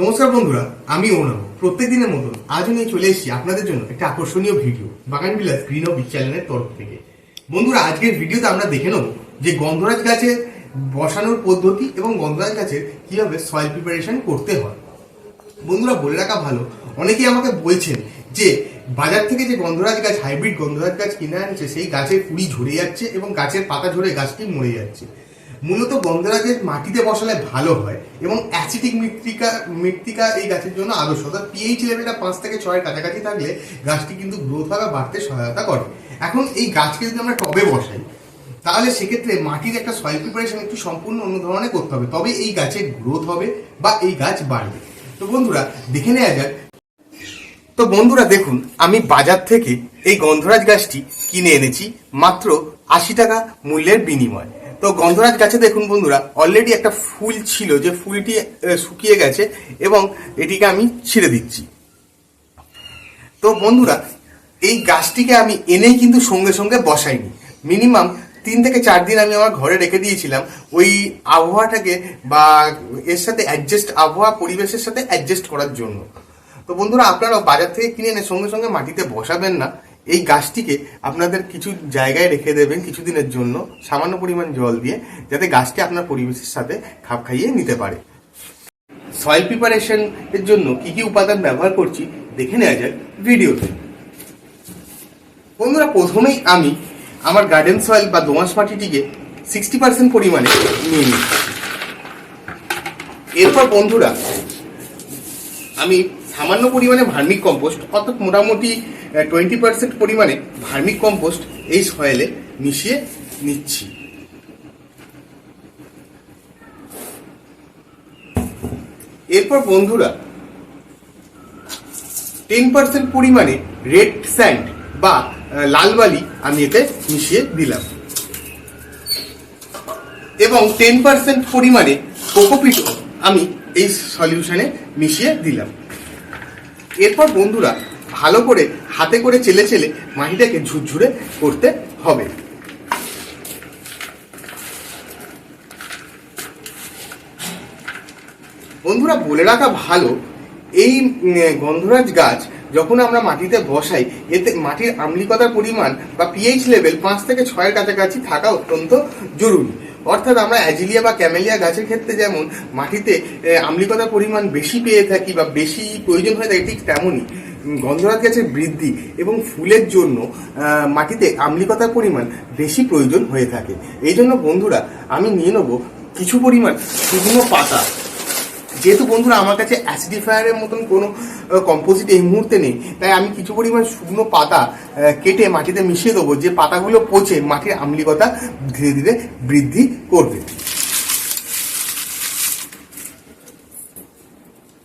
নমস্কার বন্ধুরা, আমি অনব প্রত্যেক দিনের মতন আজও নিয়ে চলে এসেছি আপনাদের জন্য একটা আকর্ষণীয় ভিডিও, বাগান বিলাস গ্রিন অফ চ্যানেলের তরফ থেকে। বন্ধুরা, আজকের ভিডিওতে আমরা দেখে নেব যে গন্ধরাজ গাছে বসানোর পদ্ধতি এবং গন্ধরাজ গাছের কীভাবে সয়েল প্রিপারেশন করতে হয়। বন্ধুরা, বলে রাখা ভালো, অনেকেই আমাকে বলছেন যে বাজার থেকে যে গন্ধরাজ গাছ হাইব্রিড গন্ধরাজ গাছ কিনে আনছে, সেই গাছের কুড়ি ঝরে যাচ্ছে এবং গাছের পাতা ঝরে গাছটি মরে যাচ্ছে। মূলত গন্ধরাজের মাটিতে বসালে ভালো হয় এবং অ্যাসিটিক মৃত্তিকা মৃত্তিকা এই গাছের জন্য আদর্শ। অর্থাৎ পিএইচ লেভেলটা পাঁচ থেকে ছয়ের কাছাকাছি থাকলে গাছটি কিন্তু গ্রোথ বা বাড়তে সহায়তা করে। এখন এই গাছকে যদি আমরা টবে বসাই, তাহলে সেক্ষেত্রে মাটির একটা সয়েল প্রিপারেশন একটু সম্পূর্ণ অন্য ধরনের করতে হবে। তবে এই গাছের গ্রোথ হবে বা এই গাছ বাড়বে। তো বন্ধুরা, দেখে নেওয়া যাক। তো বন্ধুরা, দেখুন, আমি বাজার থেকে এই গন্ধরাজ গাছটি কিনে এনেছি মাত্র আশি টাকা মূল্যের বিনিময়। তো গন্ধরাজ গাছে দেখুন বন্ধুরা অলরেডি একটা ফুল ছিল, যে ফুলটি শুকিয়ে গেছে এবং এটিকে আমি ছিঁড়ে দিচ্ছি। তো বন্ধুরা, এই গাছটিকে আমি এনেই কিন্তু সঙ্গে সঙ্গে বসাইনি। মিনিমাম তিন থেকে চার দিন আমি আমার ঘরে রেখে দিয়েছিলাম। ওই আবহাওয়াটাকে বা এর সাথে অ্যাডজাস্ট আবহাওয়া পরিবেশের সাথে অ্যাডজাস্ট করার জন্য। তো বন্ধুরা আপনারা বাজার থেকে কিনে এনে সঙ্গে সঙ্গে মাটিতে বসাবেন না। এই গাছটিকে আপনাদের কিছু জায়গায় রেখে দেবেন কিছুদিনের জন্য, সামান্য পরিমাণ জল দিয়ে, যাতে গাছটি আপনার পরিবেশের সাথে খাপ খাইয়ে নিতে পারে। সয়েল প্রিপারেশন এর জন্য কি কি উপাদান ব্যবহার করছি দেখে নেওয়া যাক ভিডিওতে। বন্ধুরা, প্রথমেই আমি আমার গার্ডেন সয়েল বা দোঁয়াশ মাটিটিকে সিক্সটি পার্সেন্ট পরিমাণে নিয়ে নিচ্ছি এরপর বন্ধুরা, আমি সামান্য পরিমাণে ভার্মিক কম্পোস্ট অর্থাৎ মোটামুটি টোয়েন্টি পার্সেন্ট পরিমাণে ভার্মিক কম্পোস্ট এই সয়েলে মিশিয়ে নিচ্ছি। এরপর বন্ধুরা টেন পার্সেন্ট পরিমাণে রেড স্যান্ড বা লাল বালি আমি এতে মিশিয়ে দিলাম। এবং টেন পার্সেন্ট পরিমাণে কোকোপিট আমি এই সলিউশনে মিশিয়ে দিলাম। এরপর বন্ধুরা ভালো করে হাতে করে চেলে চেলে মাটিটাকে ঝুরঝুরে করতে হবে। বন্ধুরা, বলে রাখা ভালো, এই গন্ধরাজ গাছ যখন আমরা মাটিতে বসাই, এতে মাটির আম্লিকতার পরিমাণ বা পিএইচ লেভেল পাঁচ থেকে ছয়ের কাছাকাছি থাকা অত্যন্ত জরুরি। অর্থাৎ আমরা অ্যাজিলিয়া বা ক্যামেলিয়া গাছের ক্ষেত্রে যেমন মাটিতে আম্লিকতার পরিমাণ বেশি পেয়ে থাকি বা বেশি প্রয়োজন হয়ে থাকে, ঠিক তেমনই। গন্ধরাজ গাছের বৃদ্ধি এবং ফুলের জন্য মাটিতে আম্লিকতার পরিমাণ বেশি প্রয়োজন হয়ে থাকে। এই জন্য বন্ধুরা, আমি নিয়ে নেব কিছু পরিমাণ শুকনো পাতা। যেহেতু বন্ধুরা, আমার কাছে অ্যাসিডিফায়ারের মতন কোনো কম্পোজিট এই মুহূর্তে নেই, তাই আমি কিছু পরিমাণ শুকনো পাতা কেটে মাটিতে মিশিয়ে দেবো, যে পাতাগুলো পচে মাটির আম্লিকতা ধীরে ধীরে বৃদ্ধি করবে।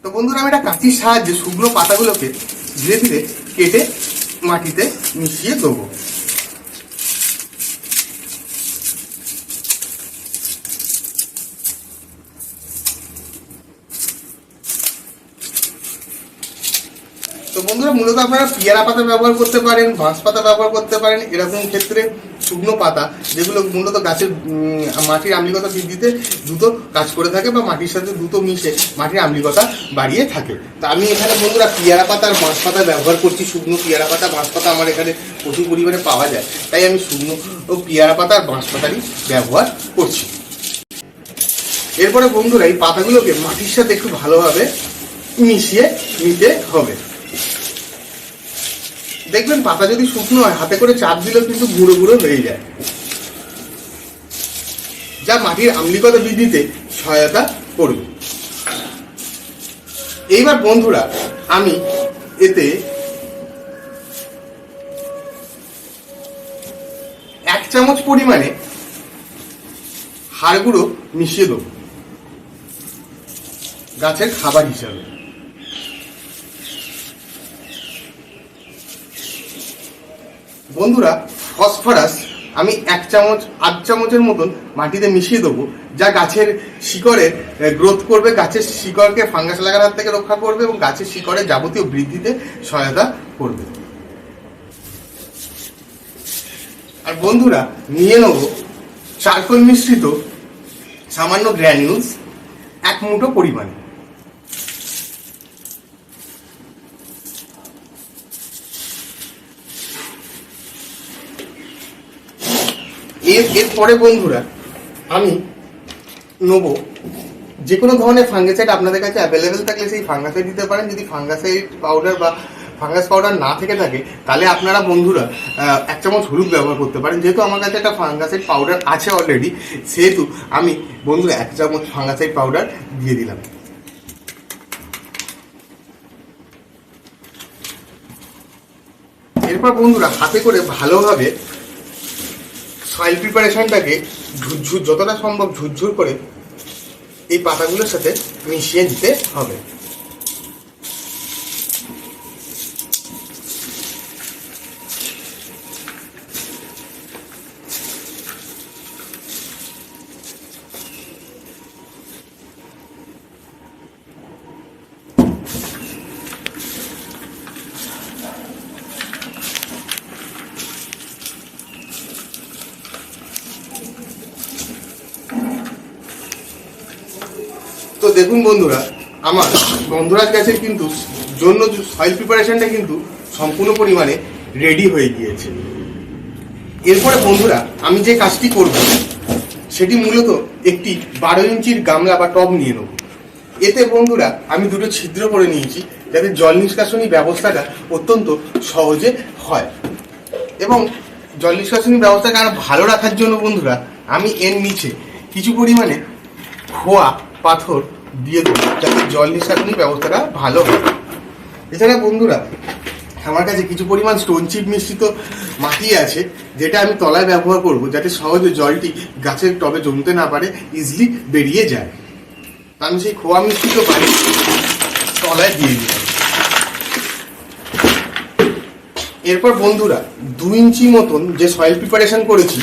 তো বন্ধুরা, আমি একটা কাঁচির সাহায্যে শুকনো পাতাগুলোকে ধীরে ধীরে কেটে মাটিতে মিশিয়ে দেবো। তো বন্ধুরা, মূলত আপনারা পিয়ারা পাতা ব্যবহার করতে পারেন বাঁশ পাতা ব্যবহার করতে পারেন, এরকম ক্ষেত্রে শুকনো পাতা, যেগুলো মূলত গাছের মাটির আম্লিকতা বৃদ্ধিতে দ্রুত কাজ করে থাকে বা মাটির সাথে দ্রুত মিশে মাটির আম্লিকতা বাড়িয়ে থাকে। তা আমি এখানে বন্ধুরা পিয়ারা পাতা আর বাঁশ পাতা ব্যবহার করছি, শুকনো পিয়ারা পাতা, বাঁশ পাতা আমার এখানে প্রচুর পরিমাণে পাওয়া যায়। তাই আমি শুকনো ও পিয়ারা পাতা আর বাঁশ পাতারই ব্যবহার করছি। এরপরে বন্ধুরা এই পাতাগুলোকে মাটির সাথে একটু ভালোভাবে মিশিয়ে নিতে হবে। দেখবেন পাতা যদি শুকনো হয়, হাতে করে চাপ দিলেও কিন্তু গুঁড়ো গুঁড়ো হয়ে যায়। যা মাটির আম্লিকতা বৃদ্ধিতে সহায়তা করবে। এইবার বন্ধুরা, আমি এতে এক চামচ পরিমাণে হাড় গুঁড়ো মিশিয়ে দেবো। গাছের খাবার হিসাবে। বন্ধুরা, ফসফরাস আমি এক চামচ, আধ চামচের মতন মাটিতে মিশিয়ে দেবো, যা গাছের শিকড়ে গ্রোথ করবে, গাছের শিকড়কে ফাঙ্গাস লাগার হাত থেকে রক্ষা করবে এবং গাছের শিকড়ে যাবতীয় বৃদ্ধিতে সহায়তা করবে। আর বন্ধুরা, নিয়ে নেব চারকোল মিশ্রিত সামান্য গ্র্যানিউলস এক মুঠো পরিমাণে। এর এরপরে বন্ধুরা, আমি নেব। যে কোনো ধরনের ফাঙ্গিসাইড আপনাদের কাছে অ্যাভেলেবেল থাকলে সেই ফাঙ্গাসাইড দিতে পারেন। যদি ফাঙ্গাসাইড পাউডার বা ফাঙ্গাস পাউডার না থেকে থাকে, তাহলে আপনারা বন্ধুরা এক চামচ হলুদ ব্যবহার করতে পারেন। যেহেতু আমার কাছে একটা ফাঙ্গাসাইড পাউডার আছে অলরেডি সেহেতু আমি বন্ধুরা এক চামচ ফাঙ্গাসাইড পাউডার দিয়ে দিলাম। এরপর বন্ধুরা, হাতে করে ভালোভাবে সয়েল প্রিপারেশনটাকে ঝুরঝুর যতটা সম্ভব ঝুরঝুর করে এই পাতাগুলোর সাথে মিশিয়ে দিতে হবে। দেখুন বন্ধুরা, আমার গন্ধরাজ গাছের কিন্তু জন্য সয়েল প্রিপারেশনটা কিন্তু সম্পূর্ণ পরিমাণে রেডি হয়ে গিয়েছে। এরপরে বন্ধুরা, আমি যে কাজটি করব, সেটি মূলত একটি বারো ইঞ্চির গামলা বা টব নিয়ে নেব। এতে বন্ধুরা, আমি দুটো ছিদ্র করে নিয়েছি, যাতে জল নিষ্কাশনী ব্যবস্থাটা অত্যন্ত সহজে হয়। এবং জল নিষ্কাশনী ব্যবস্থাকে আরও ভালো রাখার জন্য বন্ধুরা, আমি এর নিচে কিছু পরিমাণে খোয়া পাথর দিয়ে দেবো, যাতে জল নিষ্কাশনী ব্যবস্থাটা ভালো হয়। এছাড়া বন্ধুরা, আমার কাছে কিছু পরিমাণ স্টোন চিপ মিশ্রিত মাটি আছে, যেটা আমি তলায় ব্যবহার করব, যাতে সহজে জলটি গাছের টবে জমতে না পারে ইজিলি বেরিয়ে যায়। আমি সেই খোয়া মিশ্রিত পানি তলায় দিয়ে দিই এরপর বন্ধুরা, দু ইঞ্চি মতন যে সয়েল প্রিপারেশন করেছি,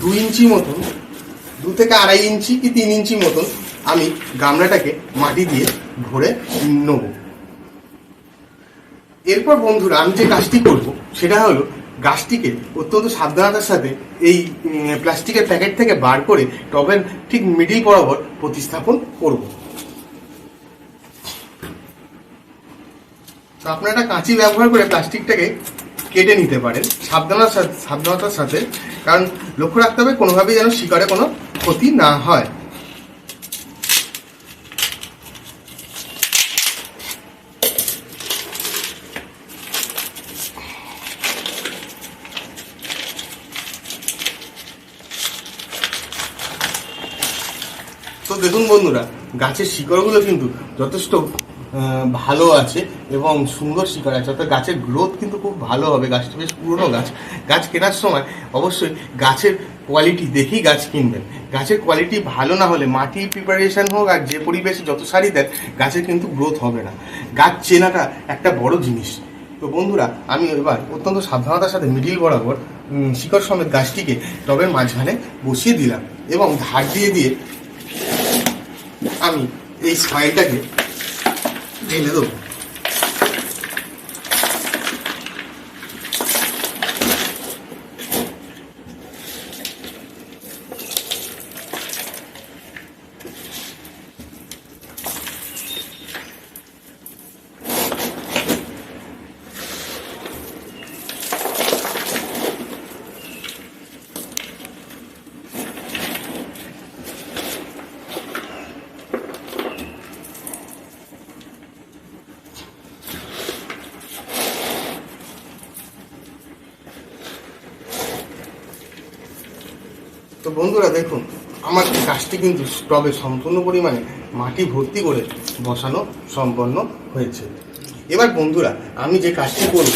দু ইঞ্চি মতন, দু থেকে আড়াই ইঞ্চি কি তিন ইঞ্চি মতন আমি গামলাটাকে মাটি দিয়ে ভরে নেব। এরপর বন্ধুরা, আমি যে কাজটি করব, সেটা হলো গাছটিকে অত্যন্ত সাবধানতার সাথে এই প্লাস্টিকের প্যাকেট থেকে বার করে টবের ঠিক মিডিল বরাবর প্রতিস্থাপন করব। তো আপনারা একটা কাঁচি ব্যবহার করে প্লাস্টিকটাকে কেটে নিতে পারেন সাবধানতার সাথে সাবধানতার সাথে, কারণ লক্ষ্য রাখতে হবে কোনোভাবেই যেন শিকারে কোনো ক্ষতি না হয়। দেখুন বন্ধুরা, গাছের শিকড়গুলো কিন্তু যথেষ্ট ভালো আছে এবং সুন্দর শিকড় আছে। অর্থাৎ গাছের গ্রোথ কিন্তু খুব ভালো হবে। গাছটা বেশ পুরনো গাছ। গাছ কেনার সময় অবশ্যই গাছের কোয়ালিটি দেখেই গাছ কিনবেন। গাছের কোয়ালিটি ভালো না হলে মাটি প্রিপারেশন হোক আর যে পরিবেশে যত সারি দেন, গাছের কিন্তু গ্রোথ হবে না। গাছ চেনাটা একটা বড় জিনিস। তো বন্ধুরা, আমি এবার অত্যন্ত সাবধানতার সাথে মিডিল বরাবর শিকড় সমেত গাছটিকে টবের মাঝখানে বসিয়ে দিলাম এবং ধার দিয়ে দিয়ে আমি এই ফাইলটাকে ঢেলে দেবো। তো বন্ধুরা দেখুন, আমার গাছটি কিন্তু টবে সম্পূর্ণ পরিমাণে মাটি ভর্তি করে বসানো সম্পন্ন হয়েছে। এবার বন্ধুরা, আমি যে কাজটি করব,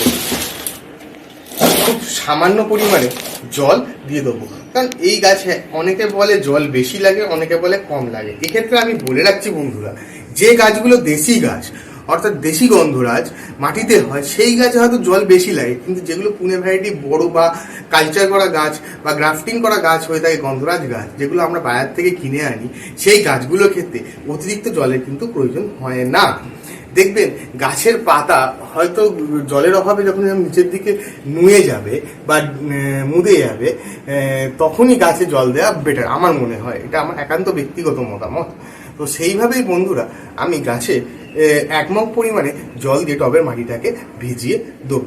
খুব সামান্য পরিমাণে জল দিয়ে দেবো। কারণ এই গাছে অনেকে বলে জল বেশি লাগে, অনেকে বলে কম লাগে। এক্ষেত্রে আমি বলে রাখছি বন্ধুরা, যে গাছগুলো দেশি গাছ অর্থাৎ দেশি গন্ধরাজ, মাটিতে হয়, সেই গাছে হয়তো জল বেশি লাগে, কিন্তু যেগুলো পুনে ভ্যারাইটি বড় বা কালচার করা গাছ বা গ্রাফটিং করা গাছ হয়ে থাকে গন্ধরাজ গাছ, যেগুলো আমরা বাজার থেকে কিনে আনি, সেই গাছগুলোর ক্ষেত্রে অতিরিক্ত জলের কিন্তু প্রয়োজন হয় না। দেখবেন, গাছের পাতা হয়তো জলের অভাবে যখন নিচের দিকে নুয়ে যাবে বা মুদে যাবে তখনই গাছে জল দেওয়া বেটার আমার মনে হয়। এটা আমার একান্ত ব্যক্তিগত মতামত। তো সেইভাবেই বন্ধুরা, আমি গাছে এক মগ পরিমাণে জল দিয়ে টবের মাটিটাকে ভিজিয়ে দেব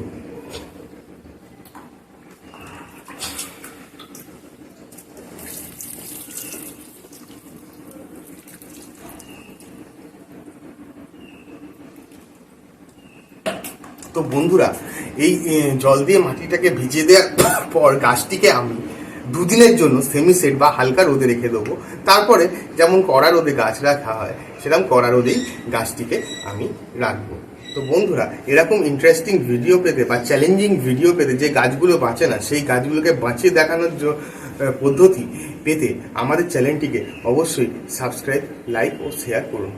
তো বন্ধুরা, এই জল দিয়ে মাটিটাকে ভিজিয়ে দেওয়ার পর গাছটিকে আমি দুদিনের জন্য সেমি সেট বা হালকা রোদে রেখে দেবো। তারপরে যেমন কড়া রোদে গাছ রাখা হয় সেরকম কড়া রোদেই গাছটিকে আমি রাখব। তো বন্ধুরা এরকম ইন্টারেস্টিং ভিডিও পেতে বা চ্যালেঞ্জিং ভিডিও পেতে যে গাছগুলো বাঁচে না সেই গাছগুলোকে বাঁচিয়ে দেখানোর জ- আহ, পদ্ধতি পেতে আমাদের চ্যানেলটিকে অবশ্যই সাবস্ক্রাইব লাইক ও শেয়ার করুন।